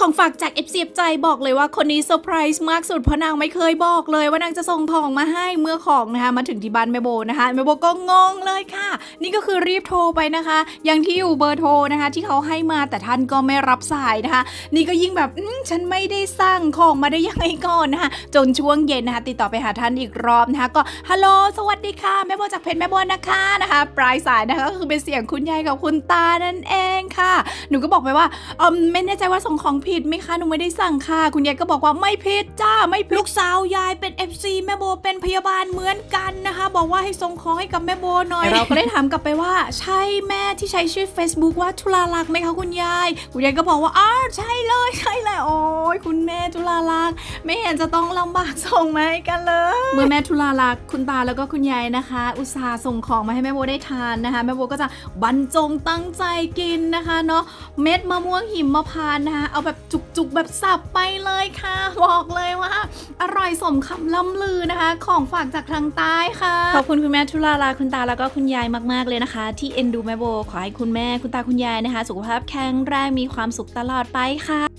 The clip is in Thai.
ของฝากจาก f อ f ใจบอกเลยว่าคนนี้เซอร์ไพรส์มากสุดเพราะนางไม่เคยบอกเลยว่านางจะส่งของมาให้เมื่อของนะคะ มาถึงที่บ้านแม่โบนะคะแม่โบก็งงเลยค่ะ นี่ก็คือรีบโทรไปนะคะ ยังที่อยู่เบอร์โทรนะคะ ที่เขาให้มาแต่ท่านก็ไม่รับสายนะคะ นี่ก็ยิ่งแบบอืมฉันไม่ได้สั่งของมาได้ยังไงก่อนนะคะจนช่วงเย็นนะคะ ติดต่อไปหาท่านอีกรอบนะคะก็ฮัลโหลสวัสดีค่ะแม่โบจากเพจแม่โบนะคะนะคะปลายสายนะคะก็คือเป็นเสียงคุณยายกับคุณตานั่นเองค่ะ หนูก็บอกไปว่าเออไม่แน่ใจว่าส่งของผิดไหมคะหนูไม่ได้สั่งค่ะ คุณยายก็บอกว่าไม่ผิดจ้าไม่ผิดลูกสาวยายเป็น FC แม่โบเป็นพยาบาลเหมือนกันนะคะ บอกว่าให้ส่งของให้กับแม่โบหน่อยเราก็ได้ถามกลับไปว่า ใช่แม่ที่ใช้ชื่อ Facebook ว่าทุลาลักษณ์ไหมคะคุณยาย คุณยายก็บอกว่าอ้าวใช่เลยใช่เลยโอ้ยคุณแม่ทุลาลักษณ์ไม่เห็นจะต้องลำบากส่งมาให้กันเลย เมื่อแม่ทุลาลักษณ์คุณตาแล้วก็คุณยายนะคะ อุตส่าห์ส่งของมาให้แม่โบได้ทานนะคะ แม่โบก็จะบรรจงตั้งใจกินนะคะเนาะเม็ดมะม่วงหิมพานต์นะคะเอาแบบจุกๆแบบสับไปเลยค่ะ บอกเลยว่า อร่อยสมคำล่ำลือนะคะ ของฝากจากทางใต้ค่ะ ขอบคุณคุณแม่ทุลาลาคุณตาแล้วก็คุณยายมากๆเลยนะคะ ที่เอ็นดูแม่โบขอให้คุณแม่คุณตาคุณยายนะคะ สุขภาพแข็งแรงมีความสุขตลอดไปค่ะ